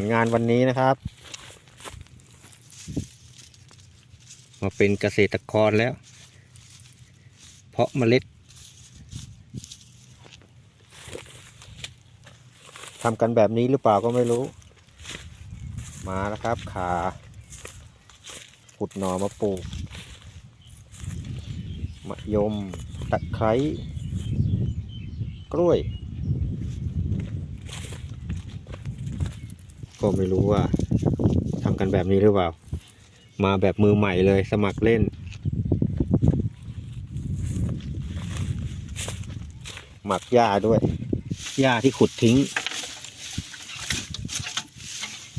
ลงานวันนี้นะครับ มาเป็นเกษตรกรแล้ว เพาะเมล็ดทำกันแบบนี้หรือเปล่าก็ไม่รู้ มาแล้วครับขาขุดหน่อมาปลูกมะยมตะไคร้กล้วย ก็ไม่รู้ว่าทำกันแบบนี้หรือเปล่า มาแบบมือใหม่เลยสมัครเล่น หมักหญ้าด้วยหญ้าที่ขุดทิ้ง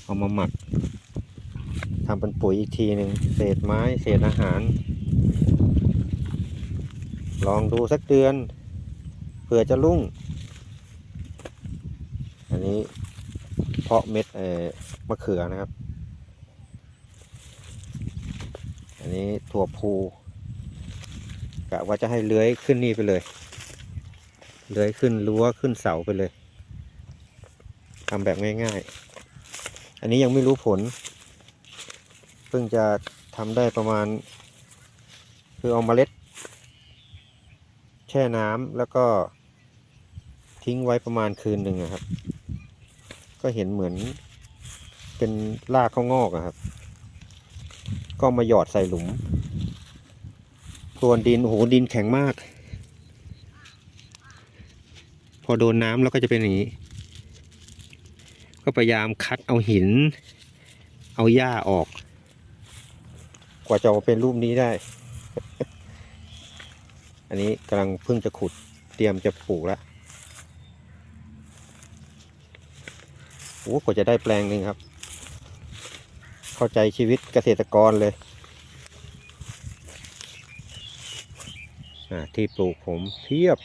เอามาหมักทำเป็นปุ๋ยอีกทีหนึ่งเศษไม้เศษอาหาร ลองดูสักเดือนเผื่อจะรุ่ง อันนี้ เพาะเม็ดเอมะเขือนะครับ อันนี้ถั่วพูกะว่าจะให้เลื้อยขึ้นนี่ไปเลย เลื้อยขึ้นรั้วขึ้นเสาไปเลยทำแบบง่ายๆ อันนี้ยังไม่รู้ผล เพิ่งจะทำได้ประมาณ คือเอาเมล็ด แช่น้ำแล้วก็ทิ้งไว้ประมาณคืนหนึ่งอะครับ ก็เห็นเหมือนเป็นรากข้าวงอกครับ ก็มาหยอดใส่หลุมพรวนดินโอ้โหดินแข็งมาก พอโดนน้ำแล้วก็จะเป็นอย่างนี้ ก็พยายามคัดเอาหิน เอาหญ้าออก กว่าจะมาเป็นรูปนี้ได้ อันนี้กำลังเพิ่งจะขุดเตรียมจะปลูกแล้ว โอ้กว่าจะได้แปลงหนึ่งครับ เข้าใจชีวิตเกษตรกรเลยอ่าที่ปลูกผมเพียบ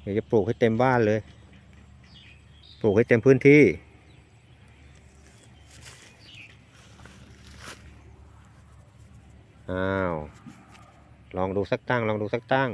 อยากจะปลูกให้เต็มบ้านเลย ปลูกให้เต็มพื้นที่ อ้าว ลองดูสักตั้ง ลองดูสักตั้ง